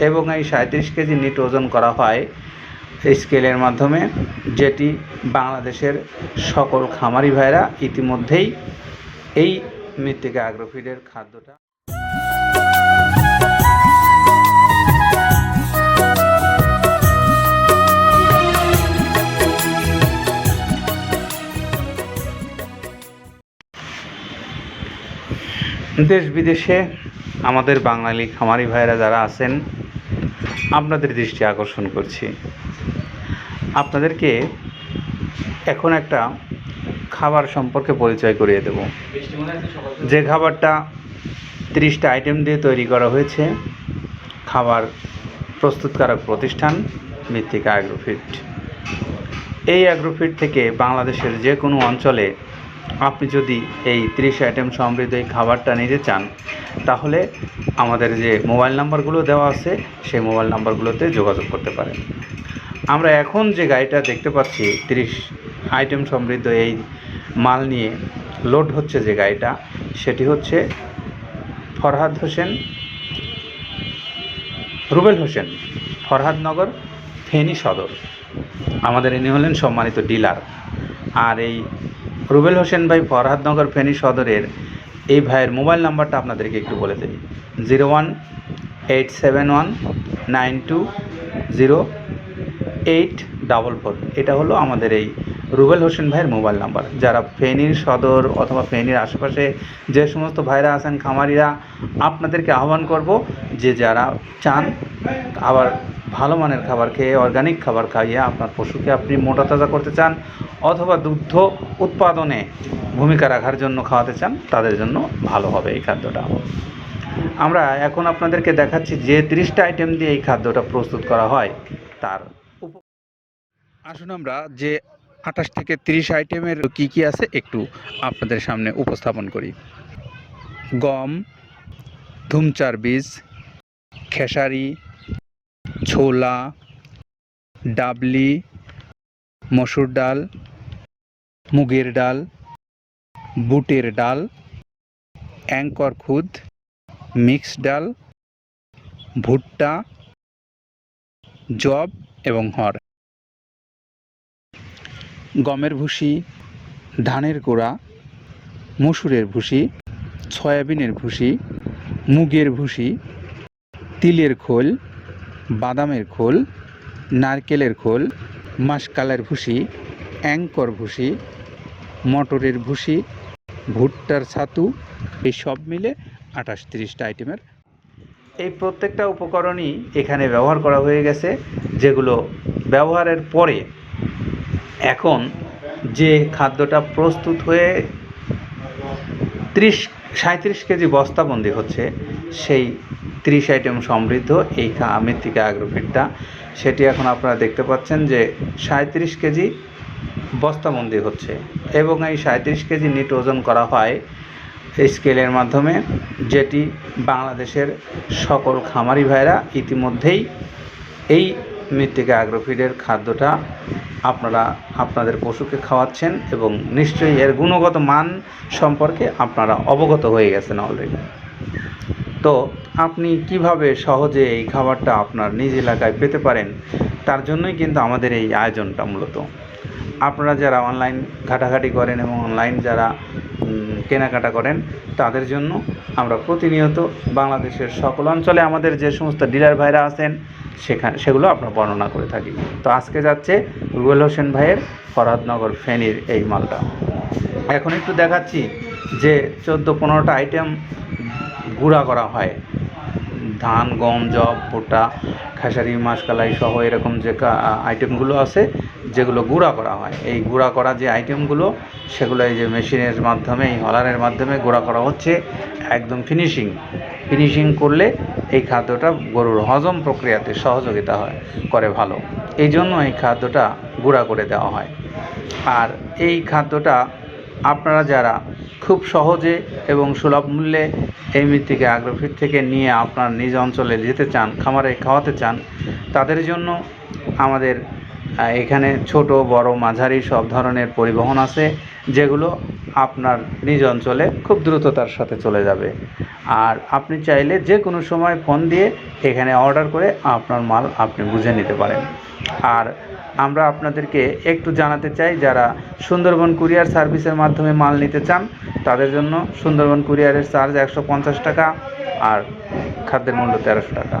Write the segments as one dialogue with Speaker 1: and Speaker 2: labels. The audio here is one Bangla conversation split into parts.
Speaker 1: এবং এই সাঁত্রিশ কেজি নিট ওজন করা হয় স্কেলের মাধ্যমে, যেটি বাংলাদেশের সকল খামারি ভাইরা ইতিমধ্যেই এই মৃত্তিকা অ্যাগ্রোফিডের খাদ্যটা দেশ বিদেশে আমাদের বাঙালি খামারি ভাইরা যারা আছেন আপনাদের দৃষ্টি আকর্ষণ করছি। আপনাদেরকে এখন একটা খাবার সম্পর্কে পরিচয় করিয়ে দেব। যে খাবারটা তিরিশটা আইটেম দিয়ে তৈরি করা হয়েছে, খাবার প্রস্তুতকারক প্রতিষ্ঠান মৃত্তিকা অ্যাগ্রোফিট এই অ্যাগ্রোফিট থেকে বাংলাদেশের যে কোনো অঞ্চলে আপনি যদি এই ত্রিশ আইটেম সমৃদ্ধ এই খাবারটা নিতে চান, তাহলে আমাদের যে মোবাইল নাম্বারগুলো দেওয়া আছে, সেই মোবাইল নাম্বারগুলোতে যোগাযোগ করতে পারেন। আমরা এখন যে গাড়িটা দেখতে পাচ্ছি, তিরিশ আইটেম সমৃদ্ধ এই মাল নিয়ে লোড হচ্ছে যে গাড়িটা, সেটি হচ্ছে ফরহাদ হোসেন, রুবেল হোসেন ফরহাদনগর ফেনী সদর। আমাদের ইনি হলেন সম্মানিত ডিলার। আর এই রুবেল হোসেন ভাই ফরহাদনগর ফেনী সদরের এই ভাইয়ের মোবাইল নাম্বারটা আপনাদেরকে একটু বলে দিই। Zero one eight seven one nine two zero eight double four. এটা হলো আমাদের এই রুবেল হোসেন ভাইয়ের মোবাইল নাম্বার। যারা ফেনীর সদর অথবা ফেনীর আশেপাশে যে সমস্ত ভাইরা আছেন, খামারিরা, আপনাদেরকে আহ্বান করব যে যারা চান আবার ভালো মানের খাবার খেয়ে অর্গানিক খাবার খাইয়ে আপনার পশুকে আপনি মোটা তাজা করতে চান অথবা দুগ্ধ উৎপাদনে ভূমিকা রাখার জন্য খাওয়াতে চান, তাদের জন্য ভালো হবে এই খাদ্যটা। আমরা এখন আপনাদেরকে দেখাচ্ছি যে তিরিশটা আইটেম দিয়ে এই খাদ্যটা প্রস্তুত করা হয়, তার আসুন আমরা যে আঠাশ থেকে তিরিশ আইটেমের কি কি আছে একটু আপনাদের সামনে উপস্থাপন করি। গম, ধুমচার বীজ, খেসারি, ছোলা, ডাবলি, মসুর ডাল, মুগের ডাল, বুটের ডাল, অ্যাঙ্কর খুদ, মিক্স ডাল, ভুট্টা জব এবং হর। গমের ভুসি, ধানের গোড়া, মসুরের ভুসি, সয়াবিনের ভুসি, মুগের ভুসি, তিলের খোল, বাদামের খোল, নারকেলের খোল, মাসকালের ভুসি অ্যাঙ্কর ভুসি, মটরের ভুসি, ভুট্টার ছাতু, এই সব মিলে আঠাশ তিরিশটা আইটেমের। এই প্রত্যেকটা উপকরণই এখানে ব্যবহার করা হয়ে গেছে, যেগুলো ব্যবহারের পরে এখন যে খাদ্যটা প্রস্তুত হয়ে ত্রিশ সাঁত্রিশ কেজি বস্তাবন্দি হচ্ছে, সেই ত্রিশ আইটেম সমৃদ্ধ এই মৃত্তিকা অ্যাগ্রোফিটটা সেটি এখন আপনারা দেখতে পাচ্ছেন যে সাঁত্রিশ কেজি বস্তাবন্দি হচ্ছে এবং এই সাঁত্রিশ কেজি নিট ওজন করা হয় স্কেলের মাধ্যমে, যেটি বাংলাদেশের সকল খামারি ভাইরা ইতিমধ্যেই এই মৃত্তিকা অ্যাগ্রোফিডের খাদ্যটা আপনারা আপনাদের পশুকে খাওয়াচ্ছেন এবং নিশ্চয়ই এর গুণগত মান সম্পর্কে আপনারা অবগত হয়ে গেছেন অলরেডি তো আপনি কীভাবে সহজে এই খাবারটা আপনার নিজ এলাকায় পেতে পারেন, তার জন্যই কিন্তু আমাদের এই আয়োজনটা মূলত। আপনারা যারা অনলাইন ঘাটাঘাটি করেন এবং অনলাইন যারা কেনাকাটা করেন, তাদের জন্য আমরা প্রতিনিয়ত বাংলাদেশের সকল অঞ্চলে আমাদের যে সমস্ত ডিলার ভাইরা আছেন সেখানে সেগুলো আমরা বর্ণনা করে থাকি। তো আজকে যাচ্ছে রুয়েল হোসেন ভাইয়ের ফরাদনগর ফেনীর এই মালটা। এখন একটু দেখাচ্ছি যে চোদ্দ পনেরোটা আইটেম গুঁড়া করা হয়। ধান, গম জব ভুট্টা খেসারি মাসকালাই সহ এরকম যে আইটেমগুলো আছে, যেগুলো গুঁড়া করা হয়। এই গুঁড়া করা যে আইটেমগুলো সেগুলো এই যে মেশিনের মাধ্যমে, এই হলারের মাধ্যমে গুঁড়া করা হচ্ছে, একদম ফিনিশিং ফিনিশিং করলে এই খাদ্যটা গরুর হজম প্রক্রিয়াতে সহযোগিতা হয়, করে ভালো। এই জন্য এই খাদ্যটা গুঁড়া করে দেওয়া হয়। আর এই খাদ্যটা আপনারা যারা খুব সহজে এবং সুলভ মূল্যে এই মৃত্তিকা অ্যাগ্রোফিট থেকে নিয়ে আপনার নিজ অঞ্চলে যেতে চান, খামারে খাওয়াতে চান, তাদের জন্য আমাদের এখানে ছোট, বড়, মাঝারি সব ধরনের পরিবহন আছে, যেগুলো আপনার নিজ অঞ্চলে খুব দ্রুততার সাথে চলে যাবে। আর আপনি চাইলে যে কোনো সময় ফোন দিয়ে এখানে অর্ডার করে আপনার মাল আপনি বুঝে নিতে পারেন। আর আমরা আপনাদেরকে একটু জানাতে চাই, যারা সুন্দরবন কুরিয়ার সার্ভিসের মাধ্যমে মাল নিতে চান, তাদের জন্য সুন্দরবন কুরিয়ারের চার্জ একশো পঞ্চাশ টাকা আর খাদ্যের মূল্য তেরোশো টাকা।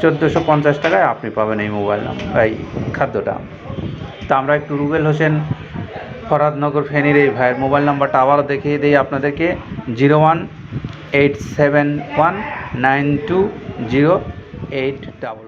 Speaker 1: চোদ্দোশো পঞ্চাশ টাকায় আপনি পাবেন এই মোবাইল নাম্বার এই খাদ্যটা। তা আমরা একটু রুবেল হোসেন ফরাদনগর ফেনীর এই ভাইয়ের মোবাইল নাম্বারটা আবারও দেখিয়ে দিই আপনাদেরকে, zero one eight seven one nine two zero eight double